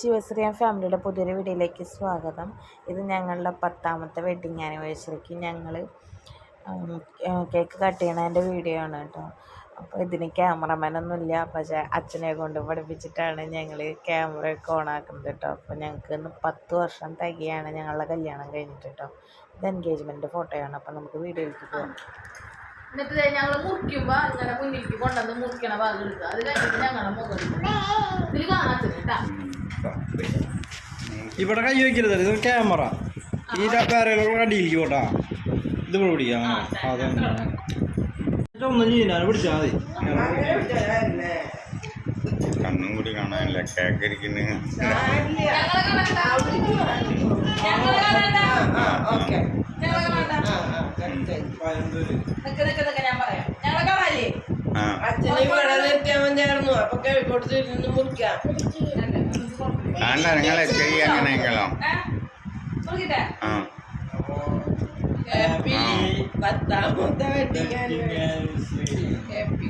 ശിവശ്രീ ഫാമിലിയുടെ പുതിയൊരു വീഡിയോയിലേക്ക് സ്വാഗതം. ഇത് ഞങ്ങളുടെ പത്താമത്തെ വെഡിങ് ആനിവേഴ്സറിക്ക് ഞങ്ങൾ കേക്ക് കട്ട് ചെയ്യണതിന്റെ വീഡിയോ ആണ് കേട്ടോ. അപ്പോൾ ഇതിന് ക്യാമറമാനൊന്നുമില്ല പക്ഷേ അച്ഛനെ കൊണ്ട് പഠിപ്പിച്ചിട്ടാണ് ഞങ്ങൾ ക്യാമറ ഒക്കെ ഓണാക്കുന്നത് കേട്ടോ അപ്പോൾ ഞങ്ങൾക്ക് ഇന്ന് പത്ത് വർഷം തികയാണ് ഞങ്ങളുടെ കല്യാണം കഴിഞ്ഞിട്ട് കേട്ടോ ഇത് എൻഗേജ്മെന്റ് ഫോട്ടോയാണ് അപ്പോൾ നമുക്ക് വീഡിയോയിലേക്ക് പോകാം എന്നിട്ട് ഞങ്ങൾ മുറിക്കുമ്പോൾ ഇങ്ങനെ മുന്നിലേക്ക് കൊണ്ടുവന്ന് മുറിക്കണ ഭാഗം എടുക്കുക അത് കഴിഞ്ഞിട്ട് ഞങ്ങളുടെ മുഖം എടുക്കുക. ഇതിൽ കാണാത്തില്ല കേട്ടാ ഇവിടെ കൈ വയ്ക്കരുത് ഇത് ക്യാമറ ഈ പേരകളുടെ അടിയിലേക്ക് പോട്ടാ. ഇത് പിടിക്കാം. ആ, കണ്ണും കൂടി കാണാനില്ല കേക്കിരിക്കുന്നു ഞങ്ങളെ ചെയ്യാം ഞങ്ങളെ കാണണ്ട ഓക്കെ ഞങ്ങളെ കാണണ്ട നിക്ക് നിക്ക് നിക്ക് ഞാൻ പറയാം ഞങ്ങളെ കാണാല്ലേ ആ അച്ഛനെ ഇവിടെ നിർത്തിയാൽ മതിയായിരുന്നു അപ്പൊ കോഴിക്കോട് നിന്ന് മുറിക്കാം വേണ്ട നിങ്ങളെ ചെയ്യ അങ്ങനെയെങ്കിലോ? ഏ? മുറിക്കട്ടെ ആ. ഹാപ്പി പത്താമത്തെ വെഡിങ് ഹാപ്പി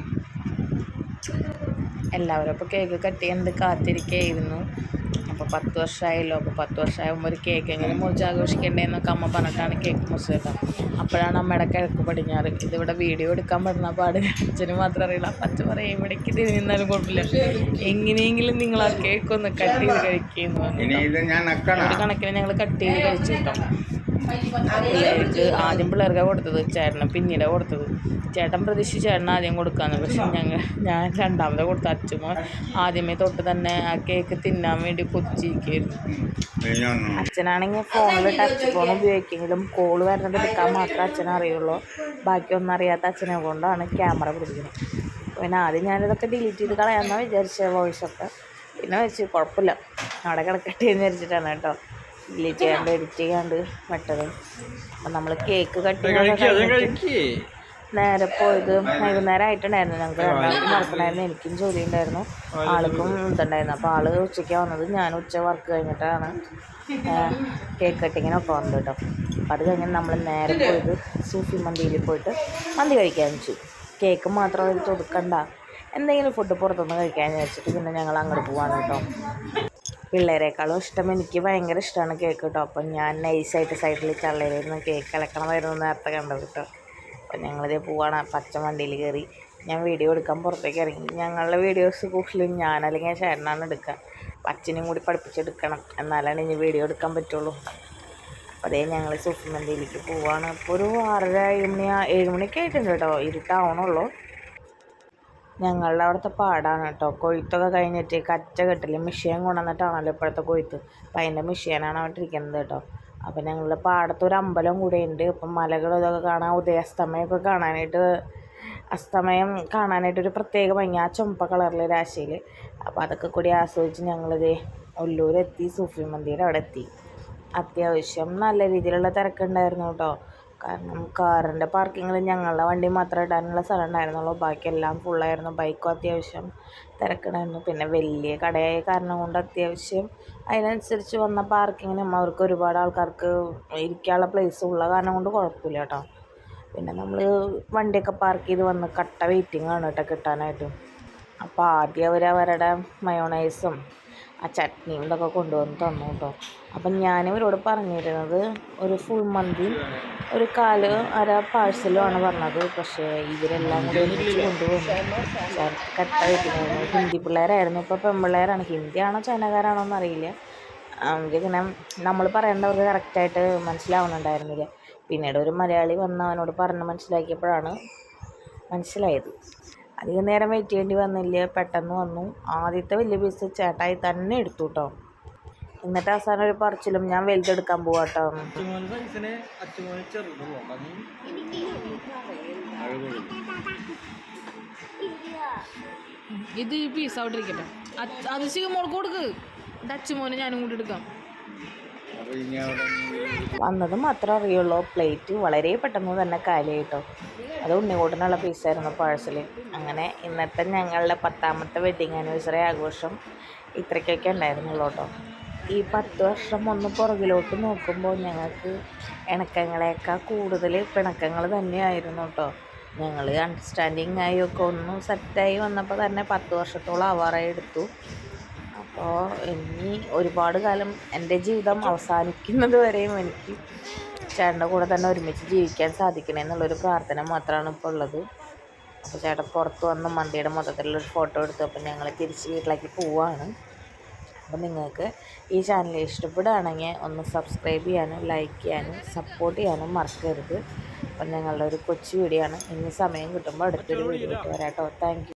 എല്ലാവരും അപ്പോൾ കേക്ക് കട്ട് ചെയ്യാൻ കാത്തിരിക്കുകയായിരുന്നു അപ്പോൾ പത്ത് വർഷമായല്ലോ. അപ്പോൾ പത്ത് വർഷമാകുമ്പോൾ ഒരു കേക്ക് എങ്ങനെ മുറിച്ച് ആഘോഷിക്കണ്ടേന്നൊക്കെ അമ്മ പറഞ്ഞിട്ടാണ് കേക്ക് മുറിച്ചത് കേട്ടോ. അപ്പോഴാണ് അമ്മയുടെ കിഴക്ക് പടിഞ്ഞാറ്. ഇതിവിടെ വീഡിയോ എടുക്കാൻ പറ്റുന്ന പാട്. അച്ഛന് മാത്രം അറിയില്ല. അപ്പം അച്ഛൻ പറയും ഇവിടേക്ക് തിരി നിന്നാലും കുഴപ്പമില്ല. എങ്ങനെയെങ്കിലും നിങ്ങൾ ആ കേക്ക് ഒന്ന് കട്ട് ചെയ്ത് കഴിക്കുന്നു ഇനി ഇത് ഞാൻ നക്കണം ഒരു കണക്കിന് ഞങ്ങൾ കട്ട് ചെയ്ത് കഴിച്ചു കേട്ടോ. പിള്ളേർക്ക് ആദ്യം പിള്ളേർക്കാണ് കൊടുത്തത് ചേട്ടന് പിന്നീട് കൊടുത്തത്. ചേട്ടൻ പ്രതീക്ഷിച്ച് ചേട്ടൻ ആദ്യം കൊടുക്കാന്ന്. പക്ഷെ ഞങ്ങൾ ഞാൻ രണ്ടാമത് കൊടുത്ത അച്ഛമ്മ ആദ്യമേ തൊട്ട് തന്നെ ആ കേക്ക് തിന്നാൻ വേണ്ടി ഇനിയൊന്നും അച്ഛനാണെങ്കിൽ ഫോണിൽ ടച്ച് ഫോൺ ഉപയോഗിക്കുമെങ്കിലും കോൾ വരുന്നത് എടുക്കാൻ മാത്രമേ അച്ഛനറിയുള്ളൂ ബാക്കിയൊന്നും അറിയാത്ത അച്ഛനെ കൊണ്ടാണ് ക്യാമറ പിടിക്കുന്നത്. പിന്നെ ആദ്യം ഞാനിതൊക്കെ ഡിലീറ്റ് ചെയ്ത് കളയാമെന്നാണ് വിചാരിച്ച വോയിസൊക്കെ പിന്നെ വെച്ച് കുഴപ്പമില്ല. അവിടെ കിടക്കട്ടെ എന്ന് വിചാരിച്ചിട്ടാണ് കേട്ടോ. ചെയ്യാണ്ട് എഡിറ്റ് ചെയ്യാണ്ട് വിട്ടത് അപ്പം നമ്മൾ കേക്ക് കട്ട് കഴിക്കുക അത് ചെയ്യാൻ നേരെ പോയത് വൈകുന്നേരം ആയിട്ടുണ്ടായിരുന്നു. ഞങ്ങൾക്ക് രണ്ടാൾക്കും നടക്കണമായിരുന്നു എനിക്കും ജോലി ഉണ്ടായിരുന്നു. ആൾക്കും ഇതുണ്ടായിരുന്നു. അപ്പോൾ ആൾ ഉച്ചയ്ക്ക് വന്നത്. ഞാൻ ഉച്ച വർക്ക് കഴിഞ്ഞിട്ടാണ് കേക്ക് കട്ടിങ്ങിനൊക്കെ വന്നത് കേട്ടോ. അപ്പോൾ അത് കഴിഞ്ഞ് നമ്മൾ നേരെ പോയത് സൂഫി മന്തിയിൽ പോയിട്ട് മന്തി കഴിക്കാൻ വെച്ചു. കേക്ക് മാത്രം എടുത്ത് തൊടുക്കണ്ട. എന്തെങ്കിലും ഫുഡ് പുറത്തുനിന്ന് കഴിക്കാൻ വെച്ചിട്ട് പിന്നെ ഞങ്ങൾ അങ്ങോട്ട് പോവാണ് കേട്ടോ. പിള്ളേരെക്കാളും ഇഷ്ടം. എനിക്ക് ഭയങ്കര ഇഷ്ടമാണ് കേക്ക് കേട്ടോ അപ്പം ഞാൻ നൈസായിട്ട് സൈഡിൽ ചള്ളയിലിരുന്ന് കേക്ക് ഇളക്കണമായിരുന്നു നേരത്തെ കണ്ടത് കേട്ടോ അപ്പം ഞങ്ങളിതേ പോവാണ്. പച്ച വണ്ടിയിൽ കയറി ഞാൻ വീഡിയോ എടുക്കാൻ പുറത്തേക്ക് ഇറങ്ങി. ഞങ്ങളുടെ വീഡിയോസ് കൂടുതലും ഞാൻ അല്ലെങ്കിൽ ചേട്ടനാണ് എടുക്കുക. അപ്പം അച്ഛനും കൂടി പഠിപ്പിച്ചെടുക്കണം. എന്നാലാണ് ഇനി വീഡിയോ എടുക്കാൻ പറ്റുള്ളൂ. അതേ ഞങ്ങൾ സൂപ്പർ മന്തിയിലേക്ക് പോവാണ്. ഇപ്പോൾ ഒരു ആറര ഏഴ് മണി ഏഴ് മണിയൊക്കെ ആയിട്ടുണ്ട് കേട്ടോ ഇരുട്ടാവണുള്ളൂ ഞങ്ങളുടെ അവിടുത്തെ പാടാണ് കേട്ടോ. കൊയ്ത്തൊക്കെ കഴിഞ്ഞിട്ട് കച്ച കെട്ടില്ല കൊണ്ടു കൊണ്ടുവന്നിട്ടാണല്ലോ ഇപ്പോഴത്തെ കൊയ്ത്ത്. അപ്പം അതിന്റെ മെഷീനാണ് അവിടെ ഇരിക്കുന്നത് കേട്ടോ. അപ്പം ഞങ്ങളുടെ പാടത്ത് ഒരു അമ്പലം കൂടെ ഉണ്ട്. അപ്പം മലകളും ഇതൊക്കെ കാണാൻ ഉദയാസ്തമയമൊക്കെ കാണാനായിട്ട് അസ്തമയം കാണാനായിട്ട് ഒരു പ്രത്യേക ഭംഗി. ആ ചുമപ്പ കളറിലെ രാശിയിൽ അപ്പോൾ അതൊക്കെ കൂടി ആസ്വദിച്ച് ഞങ്ങളിത് ഒല്ലൂരെത്തി സൂഫി മന്ദിരം അവിടെ എത്തി. അത്യാവശ്യം നല്ല രീതിയിലുള്ള തിരക്കുണ്ടായിരുന്നു കേട്ടോ. കാരണം കാറിന്റെ പാർക്കിങ്ങിൽ ഞങ്ങളുടെ വണ്ടി മാത്രമേ ഇടാനുള്ള സ്ഥലം ഉണ്ടായിരുന്നുള്ളൂ. ബാക്കിയെല്ലാം ഫുള്ളായിരുന്നു ബൈക്കും അത്യാവശ്യം തിരക്കണമായിരുന്നു പിന്നെ വലിയ കടയായ കാരണം കൊണ്ട് അത്യാവശ്യം അതിനനുസരിച്ച് വന്ന പാർക്കിങ്ങിനും അവർക്ക് ഒരുപാട് ആൾക്കാർക്ക് ഇരിക്കാനുള്ള പ്ലേസ് ഉള്ള കാരണം കൊണ്ട് കുഴപ്പമില്ല കേട്ടോ. പിന്നെ നമ്മൾ വണ്ടിയൊക്കെ പാർക്ക് ചെയ്ത് വന്ന് കട്ട വെയിറ്റിംഗ് ആണ് കേട്ടോ കിട്ടാനായിട്ട്. അപ്പോൾ ആദ്യം അവർ അവരുടെ മയോണൈസും ആ ചട്നിയും ഇതൊക്കെ കൊണ്ടുവന്ന് തന്നു കേട്ടോ. അപ്പം ഞാനിവരോട് പറഞ്ഞിരുന്നത് ഒരു ഫുൾ മന്തി ഒരു കാൽ അര പാഴ്സലുമാണ് പറഞ്ഞത്. പക്ഷേ ഇവരെല്ലാം കൂടി ഒരുമിച്ച് കൊണ്ടുവന്നു. കട്ട വെയിറ്റിംഗ് ഹിന്ദി പിള്ളേരായിരുന്നു. ഇപ്പോൾ പെൺപിള്ളേരാണ്. ഹിന്ദിയാണോ ചൈനക്കാരാണോ എന്നറിയില്ല. ഇങ്ങനെ നമ്മൾ പറയേണ്ടവർക്ക് കറക്റ്റായിട്ട് മനസ്സിലാവുന്നുണ്ടായിരുന്നില്ല. പിന്നീട് ഒരു മലയാളി വന്ന് അവനോട് പറഞ്ഞ് മനസ്സിലാക്കിയപ്പോഴാണ് മനസ്സിലായത്. അധികം നേരം വെയിറ്റ് ചെയ്യേണ്ടി വന്നില്ല. പെട്ടെന്ന് വന്നു. ആദ്യത്തെ വലിയ പീസ് ചേട്ടായി തന്നെ എടുത്തു കേട്ടോ എന്നിട്ട് അവസാനം ഒരു പറിച്ചിലും ഞാൻ വലുതെടുക്കാൻ പോവാ കേട്ടോ അച്ചുമോന് ഇത് ഈ പീസ് അവിടെ ഇരിക്കട്ടെ. അത് മോൾക്ക് കൊടുക്ക്. അച്ഛമോനെ ഞാനും കൂടി എടുക്കാം. വന്നത് മാത്രമേ അറിയുള്ളൂ. പ്ലേറ്റ് വളരെ പെട്ടെന്ന് തന്നെ കാലിയായി കേട്ടോ അത് ഉണ്ണികൂട്ടനുള്ള പീസായിരുന്നു പാഴ്സൽ അങ്ങനെ ഇന്നത്തെ ഞങ്ങളുടെ പത്താമത്തെ വെഡിങ് ആനിവേഴ്സറി ആഘോഷം ഇത്രയ്ക്കൊക്കെ ഉണ്ടായിരുന്നുള്ളൂ കേട്ടോ. ഈ പത്ത് വർഷം ഒന്ന് പുറകിലോട്ട് നോക്കുമ്പോൾ ഞങ്ങൾക്ക് ഇണക്കങ്ങളേക്കാൾ കൂടുതൽ പിണക്കങ്ങൾ തന്നെയായിരുന്നു കേട്ടോ. ഞങ്ങൾ അണ്ടർസ്റ്റാൻഡിങ് ആയി ഒക്കെ ഒന്ന് സെറ്റായി വന്നപ്പോൾ തന്നെ പത്ത് വർഷത്തോളം ആവാറായി എടുത്തു. അപ്പോൾ ഇനി ഒരുപാട് കാലം എന്റെ ജീവിതം അവസാനിക്കുന്നത് വരെയും എനിക്ക് ചേട്ടന്റെ കൂടെ തന്നെ ഒരുമിച്ച് ജീവിക്കാൻ സാധിക്കണേ എന്നുള്ളൊരു പ്രാർത്ഥന മാത്രമാണ് ഇപ്പോൾ ഉള്ളത്. അപ്പോൾ ചേട്ടൻ പുറത്ത് വന്ന് മന്തിയുടെ മൊത്തത്തിലുള്ളൊരു ഫോട്ടോ എടുത്തു. അപ്പോൾ ഞങ്ങൾ തിരിച്ച് വീട്ടിലേക്ക് പോവാണ്. അപ്പോൾ നിങ്ങൾക്ക് ഈ ചാനൽ ഇഷ്ടപ്പെടുകയാണെങ്കിൽ ഒന്ന് സബ്സ്ക്രൈബ് ചെയ്യാനും ലൈക്ക് ചെയ്യാനും സപ്പോർട്ട് ചെയ്യാനും മറക്കരുത്. അപ്പം ഞങ്ങളുടെ ഒരു കൊച്ചു വീഡിയോ ആണ്. ഇനി സമയം കിട്ടുമ്പോൾ അടുത്തൊരു വീഡിയോ ഇട്ട് വരാം കേട്ടോ. താങ്ക്